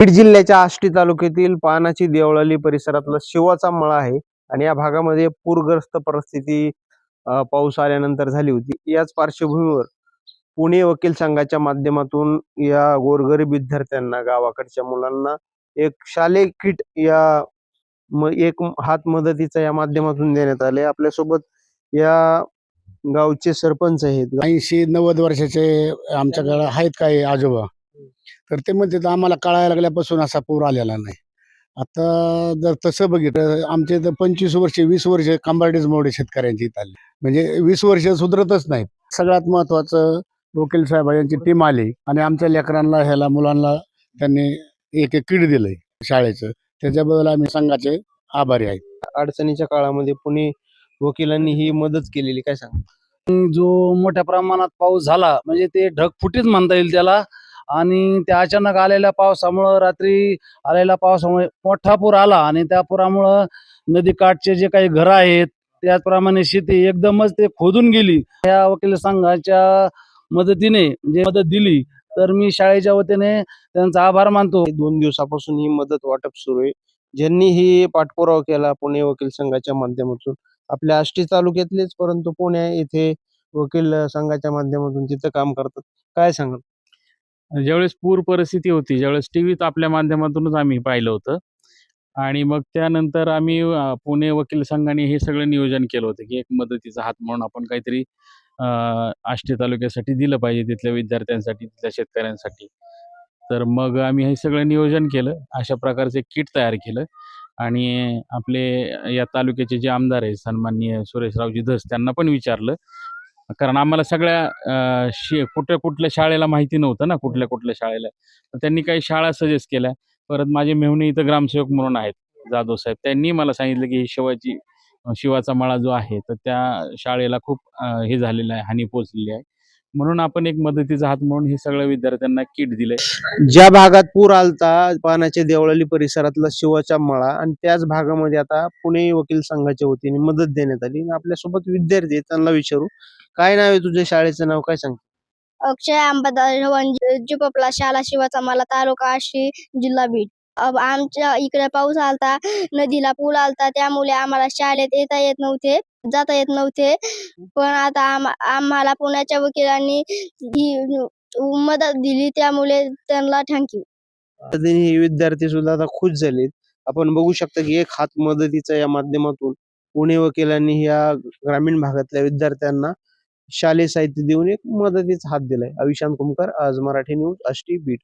बीड जिल्ह्याच्या आष्टी तालुक्यातील पानाची देवळाली परिसरातला शिवाचा मळा आहे आणि या भागामध्ये पूरग्रस्त परिस्थिती पाऊस आल्यानंतर झाली होती. याच पार्श्वभूमीवर पुणे वकील संघाच्या माध्यमातून या गोरगरीब विद्यार्थ्यांना गावाकडच्या मुलांना एक शालेय किट या म- एक हात मदतीचा या माध्यमातून देण्यात आले. आपल्यासोबत या गावचे सरपंच आहेत. ऐंशी नव्वद वर्षाचे आमच्याकडे आहेत काही आजोबा. तर ते म्हणते आम्हाला कळायला लागल्यापासून असा पूर आलेला नाही. आता जर तसं बघितलं आमचे तर पंचवीस वर्षे वीस वर्ष कंबार्डेज मोडे शेतकऱ्यांची इथं आली. म्हणजे वीस वर्ष सुधरतच नाहीत. सगळ्यात महत्वाचं वकील साहेब यांची टीम आली आणि आमच्या लेकरांना ह्याला मुलांना त्यांनी एक एक किट दिलंय शाळेचं. त्याच्याबद्दल आम्ही संघाचे आभारी आहेत. अडचणीच्या काळामध्ये पुणे वकिलांनी ही मदत केलेली काय सांग जो मोठ्या प्रमाणात पाऊस झाला म्हणजे ते ढगफुटीच म्हणता येईल त्याला. आणि त्या अचानक आलेल्या पावसामुळं रात्री आलेल्या पावसामुळे मोठा पूर आला आणि त्या पुरामुळं नदीकाठचे जे काही घरं आहेत त्याचप्रमाणे शेती एकदमच ते खोदून गेली. या वकील संघाच्या मदतीने जे मदत दिली तर मी शाळेच्या वतीने त्यांचा आभार मानतो. दोन दिवसापासून ही मदत वाटप सुरू आहे. ज्यांनी ही पाठपुरावा केला पुणे वकील संघाच्या माध्यमातून. आपल्या आष्टी तालुक्यातलेच परंतु पुणे येथे वकील संघाच्या माध्यमातून तिथं काम करतात. काय सांगाल? ज्यावेळेस पूर परिस्थिती होती ज्यावेळेस टीव्हीत आपल्या माध्यमातूनच आम्ही पाहिलं होतं. आणि मग त्यानंतर आम्ही पुणे वकील संघाने हे सगळं नियोजन केलं होतं की एक मदतीचा हात म्हणून आपण काहीतरी आष्टी तालुक्यासाठी दिलं पाहिजे तिथल्या विद्यार्थ्यांसाठी तिथल्या शेतकऱ्यांसाठी. तर मग आम्ही हे सगळं नियोजन केलं अशा प्रकारचे किट तयार केलं. आणि आपले या तालुक्याचे जे आमदार आहेत सन्माननीय सुरेशरावजी धस त्यांना पण विचारलं. कारण आम्हाला सगळ्या शे कुठल्या कुठल्या शाळेला माहिती नव्हतं ना कुठल्या कुठल्या शाळेला. तर त्यांनी काही शाळा सजेस्ट केल्या. परत माझे मेहुणे इथं ग्रामसेवक म्हणून आहेत जाधव साहेब. त्यांनी मला सांगितलं की ही शिवाची शिवाचा मळा जो आहे तर त्या शाळेला खूप हे झालेलं आहे हानी पोचलेली आहे. म्हणून आपण एक मदतीचा हात म्हणून हे सगळ्या विद्यार्थ्यांना किट दिलंय. ज्या भागात पूर आलता पाण्याच्या देवळाली परिसरातला शिवाचा मळा आणि त्याच भागामध्ये आता पुणे वकील संघाच्या वतीने मदत देण्यात आली. आणि आपल्यासोबत विद्यार्थी आहेत त्यांना विचारू काय नाव आहे तुझ्या शाळेचं? नाव काय सांग? अक्षय अंबादास शाला शिवाचा मला तालुका आष्टी जिल्हा बीड. अब आमच्या इकडे पाऊस आलता नदीला पूल आलता त्यामुळे आम्हाला शाळेत येता येत नव्हते जाता येत नव्हते. पण आता आम- आम्हाला पुण्याच्या वकिलांनी ही मदत दिली त्यामुळे त्यांना थँक्यू पद्धतीने हे विद्यार्थी सुद्धा आता खुश झालेत. आपण बघू शकता की एक हात मदतीचा या माध्यमातून पुणे वकिलांनी या ग्रामीण भागातल्या विद्यार्थ्यांना शालेय साहित्य देऊन एक मदतीचा हात दिलाय. अविशांत कुमकर आज मराठी न्यूज अष्टी बीट